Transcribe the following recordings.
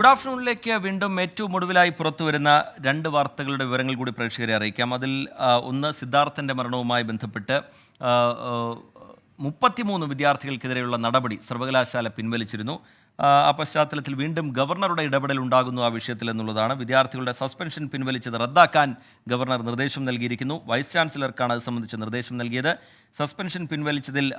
Good ആഫ്റ്റർനൂണിലേക്ക് വീണ്ടും ഏറ്റവും ഒടുവിലായി പുറത്തു വരുന്ന രണ്ട് വാർത്തകളുടെ വിവരങ്ങൾ കൂടി പ്രേക്ഷകരെ അറിയിക്കാം. അതിൽ ഒന്ന് സിദ്ധാർത്ഥന്റെ മരണവുമായി ബന്ധപ്പെട്ട് മുപ്പത്തിമൂന്ന് വിദ്യാർത്ഥികൾക്കെതിരെയുള്ള നടപടി സർവകലാശാല പിൻവലിച്ചിരുന്നു. ആ, പശ്ചാത്തലത്തിൽ വീണ്ടും ഗവർണറുടെ ഇടപെടൽ ഉണ്ടാകുന്നു ആ വിഷയത്തിൽ എന്നുള്ളതാണ്. വിദ്യാർത്ഥികളുടെ സസ്പെൻഷൻ പിൻവലിച്ചത് റദ്ദാക്കാൻ ഗവർണർ നിർദ്ദേശം നൽകിയിരിക്കുന്നു. വൈസ് ചാൻസലർക്കാണ് അത് സംബന്ധിച്ച് നിർദ്ദേശം നൽകിയത്. സസ്പെൻഷൻ പിൻവലിച്ചതിൽ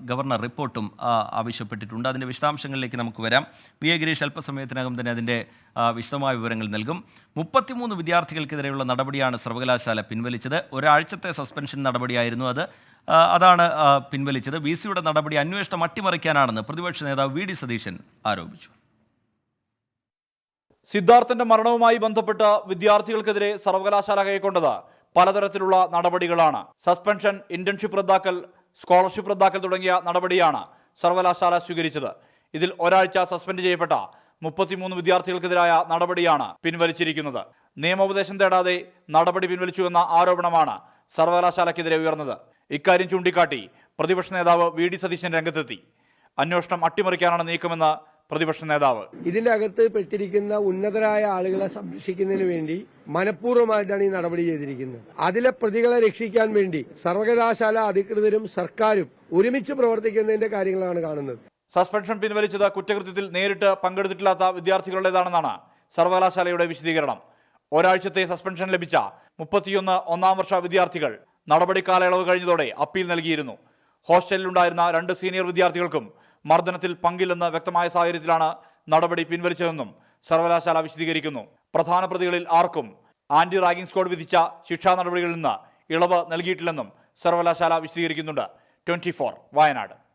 ഗവർണർ റിപ്പോർട്ടും ആവശ്യപ്പെട്ടിട്ടുണ്ട്. അതിന്റെ വിശദാംശങ്ങളിലേക്ക് നമുക്ക് വരാം. പി എ ഗിരീഷ് അല്പസമയത്തിനകം തന്നെ അതിന്റെ വിശദമായ വിവരങ്ങൾ നൽകും. മുപ്പത്തിമൂന്ന് വിദ്യാർത്ഥികൾക്കെതിരെയുള്ള നടപടിയാണ് സർവകലാശാല പിൻവലിച്ചത്. ഒരാഴ്ചത്തെ സസ്പെൻഷൻ നടപടിയായിരുന്നു അത്. അതാണ് പിൻവലിച്ചത്. വി സിയുടെ നടപടി അന്വേഷണം അട്ടിമറിക്കാനാണെന്ന് പ്രതിപക്ഷ നേതാവ് വി ഡി സതീശൻ ആരോപിച്ചു. സിദ്ധാർത്ഥന്റെ മരണവുമായി ബന്ധപ്പെട്ട് വിദ്യാർത്ഥികൾക്കെതിരെ സർവകലാശാല കൈക്കൊണ്ടത് പലതരത്തിലുള്ള നടപടികളാണ്. സസ്പെൻഷൻ ഇന്റേൺഷിപ്പ് റദ്ദാക്കൽ സ്കോളർഷിപ്പ് റദ്ദാക്കൽ തുടങ്ങിയ നടപടിയാണ് സർവകലാശാല സ്വീകരിച്ചത്. ഇതിൽ ഒരാഴ്ച സസ്പെൻഡ് ചെയ്യപ്പെട്ട മുപ്പത്തിമൂന്ന് വിദ്യാർത്ഥികൾക്കെതിരായ നടപടിയാണ് പിൻവലിച്ചിരിക്കുന്നത്. നിയമോപദേശം തേടാതെ നടപടി പിൻവലിച്ചുവെന്ന ആരോപണമാണ് സർവകലാശാലയ്ക്കെതിരെ ഉയർന്നത്. ഇക്കാര്യം ചൂണ്ടിക്കാട്ടി പ്രതിപക്ഷ നേതാവ് വി ഡി സതീശൻ രംഗത്തെത്തി. അന്വേഷണം അട്ടിമറിക്കാനാണ് നീക്കമെന്ന് പ്രതിപക്ഷ നേതാവ്. ഇതിന്റെ അകത്ത് പെട്ടിരിക്കുന്ന ഉന്നതരായ ആളുകളെ സംരക്ഷിക്കുന്നതിന് വേണ്ടി മനഃപൂർവമായിട്ടാണ് ഈ നടപടി ചെയ്തിരിക്കുന്നത്. അതിലെ പ്രതികളെ രക്ഷിക്കാൻ വേണ്ടി സർവകലാശാല അധികൃതരും സർക്കാരും ഒരുമിച്ച് പ്രവർത്തിക്കുന്നതിന്റെ കാര്യങ്ങളാണ് കാണുന്നത്. സസ്പെൻഷൻ പിൻവലിച്ചത് കുറ്റകൃത്യത്തിൽ നേരിട്ട് പങ്കെടുത്തിട്ടില്ലാത്ത വിദ്യാർത്ഥികളുടേതാണെന്നാണ് സർവകലാശാലയുടെ വിശദീകരണം. ഒരാഴ്ചത്തെ സസ്പെൻഷൻ ലഭിച്ച മുപ്പത്തിയൊന്ന് ഒന്നാം വർഷ വിദ്യാർത്ഥികൾ നടപടി കാലയളവ് കഴിഞ്ഞതോടെ അപ്പീൽ നൽകിയിരുന്നു. ഹോസ്റ്റലിലുണ്ടായിരുന്ന രണ്ട് സീനിയർ വിദ്യാർത്ഥികൾക്കും മർദ്ദനത്തിൽ പങ്കില്ലെന്ന് വ്യക്തമായ സാഹചര്യത്തിലാണ് നടപടി പിൻവലിച്ചതെന്നും സർവകലാശാല വിശദീകരിക്കുന്നു. പ്രധാന പ്രതികളിൽ ആർക്കും ആന്റി റാഗിംഗ് സ്ക്വാഡ് വിധിച്ച ശിക്ഷാ നടപടികളിൽ നിന്ന് ഇളവ് നൽകിയിട്ടില്ലെന്നും സർവകലാശാല വിശദീകരിക്കുന്നുണ്ട്. ട്വന്റി വയനാട്.